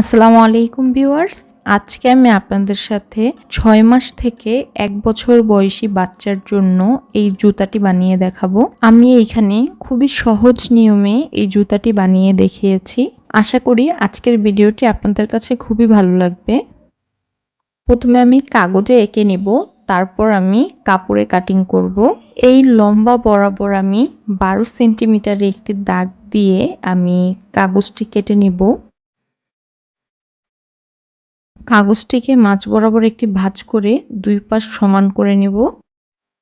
আসসালামু আলাইকুম ভিউয়ার্স। আজকে আমি আপনাদের সাথে ছয় মাস থেকে এক বছর বয়সী বাচ্চার জন্য এই জুতাটি বানিয়ে দেখাবো। আমি এইখানে খুবই সহজ নিয়মে এই জুতাটি বানিয়ে দেখিয়েছি। আশা করি আজকের ভিডিওটি আপনাদের কাছে খুবই ভালো লাগবে। প্রথমে আমি কাগজে এঁকে নিব, তারপর আমি কাপড়ে কাটিং করব। এই লম্বা বরাবর আমি বারো সেন্টিমিটারে একটি দাগ দিয়ে আমি কাগজটি কেটে নিব। কাগজটিকে মাঝ বরাবর একটি ভাঁজ করে দুই পাশ সমান করে নেব।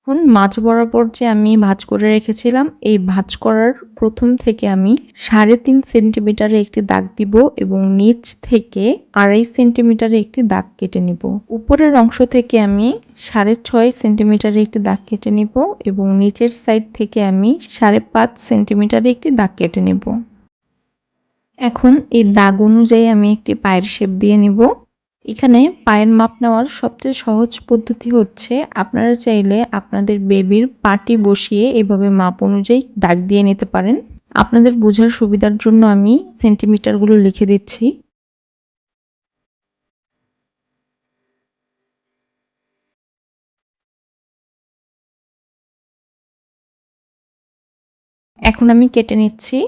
এখন মাঝ বরাবর যে আমি ভাঁজ করে রেখেছিলাম, এই ভাঁজ করার প্রথম থেকে আমি সাড়ে তিন সেন্টিমিটারে একটি দাগ দিব এবং নিচ থেকে আড়াই সেন্টিমিটারে একটি দাগ কেটে নিব। উপরের অংশ থেকে আমি সাড়ে ছয় সেন্টিমিটারে একটি দাগ কেটে নিব এবং নিচের সাইড থেকে আমি সাড়ে পাঁচ সেন্টিমিটারে একটি দাগ কেটে নেব। এখন এই দাগ অনুযায়ী আমি একটি পায়ের শেপ দিয়ে নিব। এখানে পায়ের মাপ নেওয়ার সবচেয়ে সহজ পদ্ধতি হচ্ছে আপনারা চাইলে আপনাদের বেবির পাটি বসিয়ে এভাবে মাপ অনুযায়ী দাগ দিয়ে নিতে পারেন। আপনাদের বোঝার সুবিধার জন্য আমি সেন্টিমিটারগুলো লিখে দিচ্ছি। এখন আমি কেটে নিচ্ছি।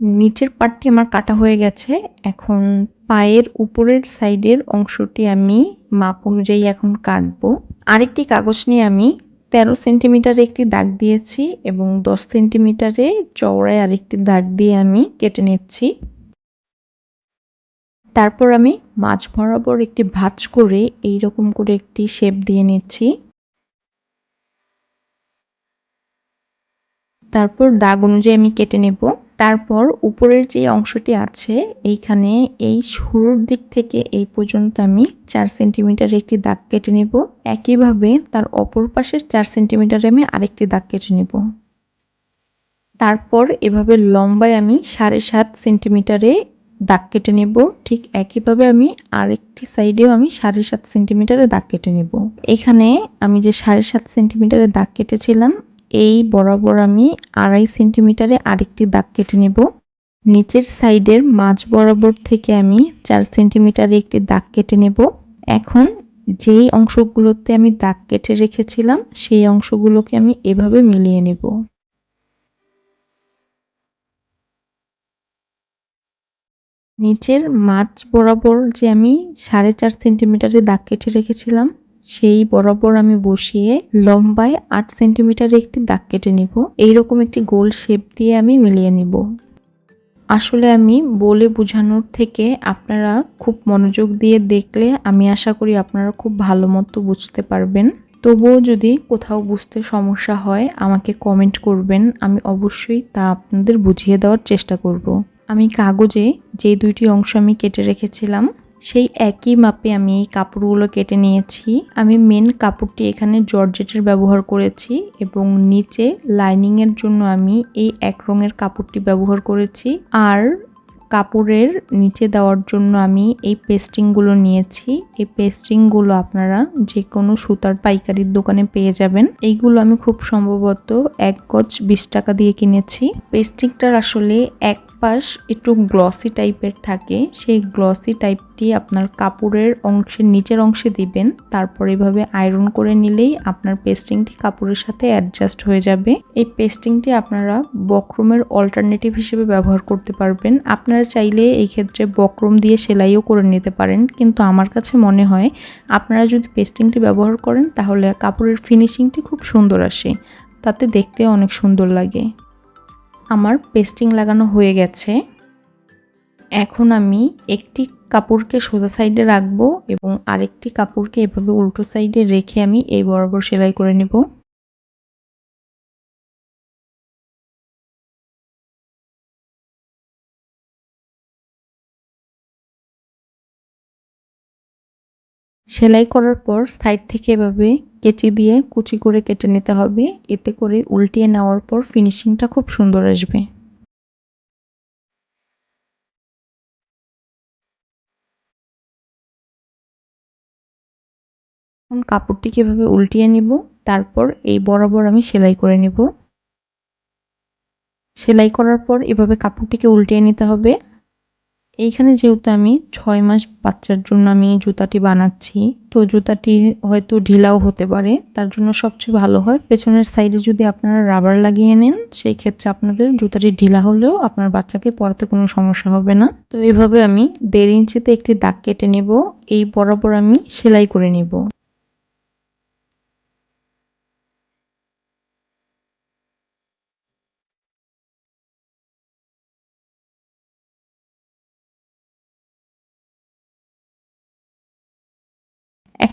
নিচের পার্টটি আমার কাটা হয়ে গেছে। এখন পায়ের উপরের সাইডের অংশটি আমি মাপ অনুযায়ী এখন কাটবো। আরেকটি কাগজ নিয়ে আমি তেরো সেন্টিমিটারে একটি দাগ দিয়েছি এবং দশ সেন্টিমিটারে চওড়ায় আরেকটি দাগ দিয়ে আমি কেটে নিচ্ছি। তারপর আমি মাছ বরাবর একটি ভাঁজ করে এই রকম করে একটি শেপ দিয়ে নিচ্ছি। তারপর দাগ অনুযায়ী আমি কেটে নেব। তারপর উপরের যে অংশটি আছে, এইখানে এই শুরুর দিক থেকে এই পর্যন্ত আমি চার সেন্টিমিটার একটি দাগ কেটে নেব। একইভাবে তার অপর পাশে চার সেন্টিমিটারে আমি আরেকটি দাগ কেটে নেব। তারপর এভাবে লম্বায় আমি সাড়ে সাত সেন্টিমিটারে দাগ কেটে নেব। ঠিক একইভাবে আমি আরেকটি সাইডেও আমি সাড়ে সাত সেন্টিমিটারে দাগ কেটে নেব। এখানে আমি যে সাড়ে সাত সেন্টিমিটারে দাগ কেটেছিলাম এই বরাবর আমি আড়াই সেন্টিমিটারে আরেকটি দাগ কেটে নেব। নিচের সাইডের মাঝ বরাবর থেকে আমি চার সেন্টিমিটারে একটি দাগ কেটে নেব। এখন যেই অংশগুলোতে আমি দাগ কেটে রেখেছিলাম, সেই অংশগুলোকে আমি এভাবে মিলিয়ে নেব। নিচের মাছ বরাবর যে আমি সাড়ে চার সেন্টিমিটারে দাগ কেটে রেখেছিলাম সেই বরাবর আমি বসিয়ে লম্বায় আট সেন্টিমিটার একটি দাগ কেটে নিব। এইরকম একটি গোল শেপ দিয়ে আমি মিলিয়ে নিব। আসলে আমি বলে বোঝানোর থেকে আপনারা খুব মনোযোগ দিয়ে দেখলে আমি আশা করি আপনারা খুব ভালো মতো বুঝতে পারবেন। তবুও যদি কোথাও বুঝতে সমস্যা হয়, আমাকে কমেন্ট করবেন। আমি অবশ্যই তা আপনাদের বুঝিয়ে দেওয়ার চেষ্টা করব। আমি কাগজে যে দুইটি অংশ আমি কেটে রেখেছিলাম সেই একই মাপে আমি এই কাপড়গুলো কেটে নিয়েছি। আমি মেন কাপড়টি এখানে জর্জেটের ব্যবহার করেছি এবং নিচে লাইনিংয়ের জন্য আমি এই এক রঙের কাপড়টি ব্যবহার করেছি। আর কাপড়ের নিচে দেওয়ার জন্য আমি এই পেস্টিংগুলো নিয়েছি। এই পেস্টিংগুলো আপনারা যে কোনো সুতার পাইকারির দোকানে পেয়ে যাবেন। এইগুলো আমি খুব সম্ভবত এক গজ বিশ টাকা দিয়ে কিনেছি। পেস্টিংটার আসলে এক পাশ একটু গ্লসি টাইপের থাকে। সেই গ্লসি টাইপটি আপনার কাপড়ের অংশের নিচের অংশে দিবেন। তারপর এভাবে আয়রন করে নিলেই আপনার পেস্টিংটি কাপড়ের সাথে অ্যাডজাস্ট হয়ে যাবে। এই পেস্টিংটি আপনারা বক্রমের অল্টারনেটিভ হিসেবে ব্যবহার করতে পারবেন। আপনারা চাইলে এই ক্ষেত্রে বক্রম দিয়ে সেলাইও করে নিতে পারেন। কিন্তু আমার কাছে মনে হয় আপনারা যদি পেস্টিংটি ব্যবহার করেন তাহলে কাপড়ের ফিনিশিংটি খুব সুন্দর আসে। তাতে দেখতে অনেক সুন্দর লাগে। আমার পেস্টিং লাগানো হয়ে গেছে। এখন আমি একটি কাপড়কে সোজা সাইডে রাখব এবং আরেকটি কাপড়কে এভাবে উল্টো সাইডে রেখে আমি এই বরাবর সেলাই করে নেব। সেলাই করার পর সাইড থেকে এভাবে কেচি দিয়ে কুচি করে কেটে নিতে হবে। এতে করে উল্টিয়ে নেওয়ার পর ফিনিশিংটা খুব সুন্দর আসবে। এখন কাপড়টি কীভাবে উল্টিয়ে নিব? তারপর এই বরাবর আমি সেলাই করে নিব। সেলাই করার পর এভাবে কাপড়টিকে উল্টিয়ে নিতে হবে। এইখানে যেহেতু আমি ছয় মাস বাচ্চার জন্য আমি জুতাটি বানাচ্ছি, তো জুতাটি হয়তো ঢিলাও হতে পারে, তার জন্য সবচেয়ে ভালো হয়। পেছনের সাইডে যদি আপনারা রাবার লাগিয়ে নেন, সেই ক্ষেত্রে আপনাদের জুতাটি ঢিলা হলেও আপনার বাচ্চাকে পরাতে কোনো সমস্যা হবে না। তো এভাবে আমি দেড় ইঞ্চিতে একটি দাগ কেটে নেব। এই বরাবর আমি সেলাই করে নেব।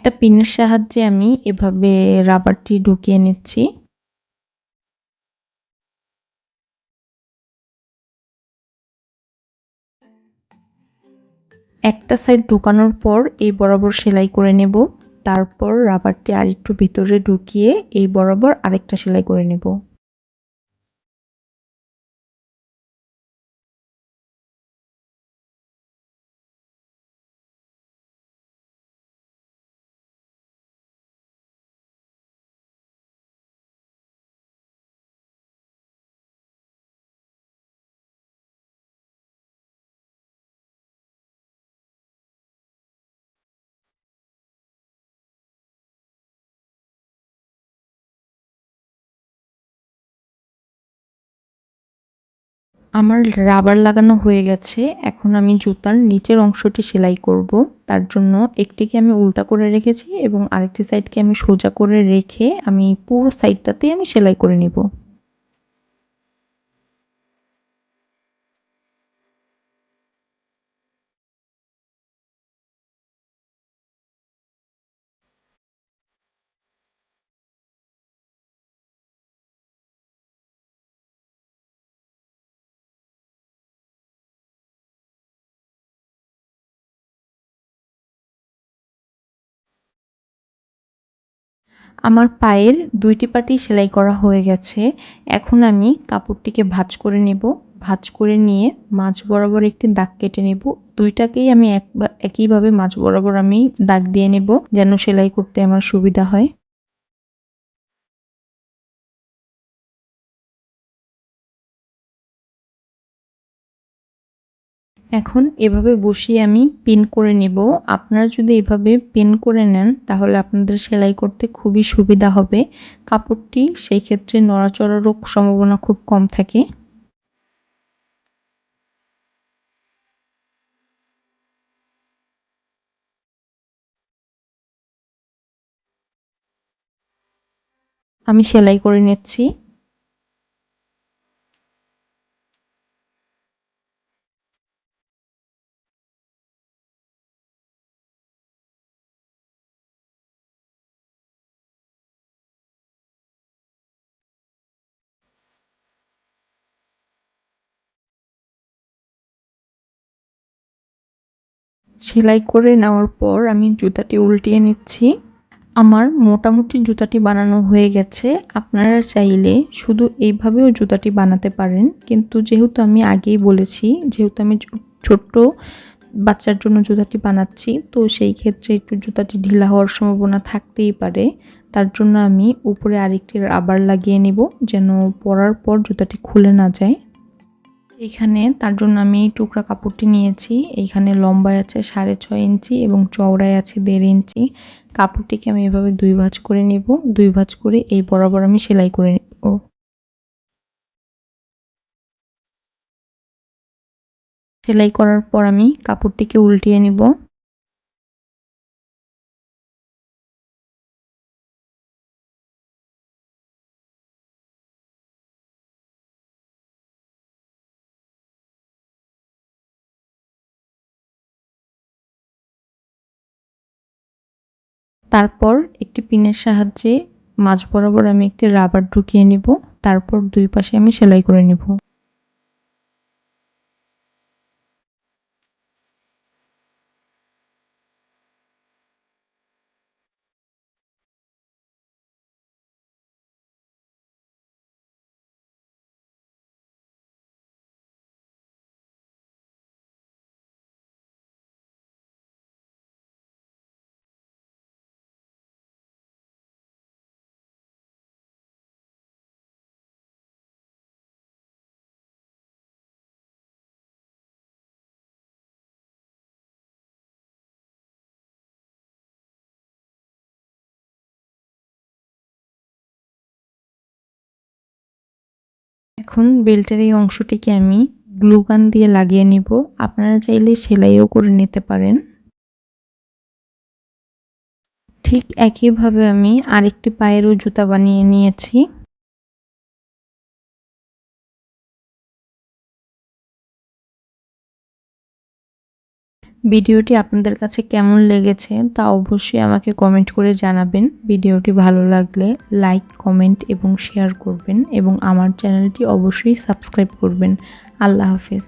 একটা পিনের সাহায্যে আমি এভাবে রাবারটি ঢুকিয়ে নিচ্ছি। একটা সাইড ঢুকানোর পর এই বরাবর সেলাই করে নেব। তারপর রাবারটি আরেকটু ভিতরে ঢুকিয়ে এই বরাবর আরেকটা সেলাই করে নেব। আমার রাবার লাগানো হয়ে গেছে। এখন আমি জুতার নিচের অংশটি সেলাই করব। তার জন্য একটিকে আমি উল্টা করে রেখেছি এবং আরেকটি সাইডকে আমি সোজা করে রেখে আমি পুরো সাইডটাতে আমি সেলাই করে নিব। আমার পায়ের দুইটি পাটি সেলাই করা হয়ে গেছে। এখন আমি কাপড়টিকে ভাঁজ করে নেব। ভাঁজ করে নিয়ে মাঝ বরাবর একটি দাগ কেটে নেব। দুইটাকেই আমি এক একইভাবে মাঝ বরাবর আমি দাগ দিয়ে নেব যেন সেলাই করতে আমার সুবিধা হয়। এখন এভাবে বসিয়ে আমি পিন করে নেব। আপনারা যদি এভাবে পিন করে নেন, তাহলে আপনাদের সেলাই করতে খুবই সুবিধা হবে। কাপড়টি সেই ক্ষেত্রে নড়াচড়ারও সম্ভাবনা খুব কম থাকে। আমি সেলাই করে নিচ্ছি। সেলাই করে নেওয়ার পর আমি জুতাটি উল্টিয়ে নিচ্ছি। আমার মোটামুটি জুতাটি বানানো হয়ে গেছে। আপনারা চাইলে শুধু এইভাবেও জুতাটি বানাতে পারেন। কিন্তু যেহেতু আমি আগেই বলেছি, যেহেতু আমি ছোট্ট বাচ্চার জন্য জুতাটি বানাচ্ছি, তো সেই ক্ষেত্রে একটু জুতাটি ঢিলা হওয়ার সম্ভাবনা থাকতেই পারে। তার জন্য আমি উপরে আরেকটি রাবার লাগিয়ে নেব যেন পরার পর জুতাটি খুলে না যায়। এখানে তার জন্য আমি টুকরা কাপড়টি নিয়েছি। এইখানে লম্বায় আছে সাড়ে ছয় ইঞ্চি এবং চওড়ায় আছে দেড় ইঞ্চি। কাপড়টিকে আমি এভাবে দুই ভাঁজ করে নেব। দুই ভাঁজ করে এই বরাবর আমি সেলাই করে নেব। সেলাই করার পর আমি কাপড়টিকে উল্টিয়ে নিব। তারপর একটি পিনের সাহায্যে মাঝ বরাবর আমি একটি রাবার ঢুকিয়ে নিব। তারপর দুই পাশে আমি সেলাই করে নিব। এখন বেল্টের এই অংশটিকে আমি গ্লুগান দিয়ে লাগিয়ে নিব। আপনারা চাইলে সেলাইও করে নিতে পারেন। ঠিক একইভাবে আমি আরেকটি পায়েরও জুতা বানিয়ে নিয়েছি। ভিডিওটি আপনাদের কাছে কেমন লেগেছে তা অবশ্যই আমাকে কমেন্ট করে জানাবেন। ভিডিওটি ভালো লাগলে লাইক কমেন্ট এবং শেয়ার করবেন এবং আমার চ্যানেলটি অবশ্যই সাবস্ক্রাইব করবেন। আল্লাহ হাফেজ।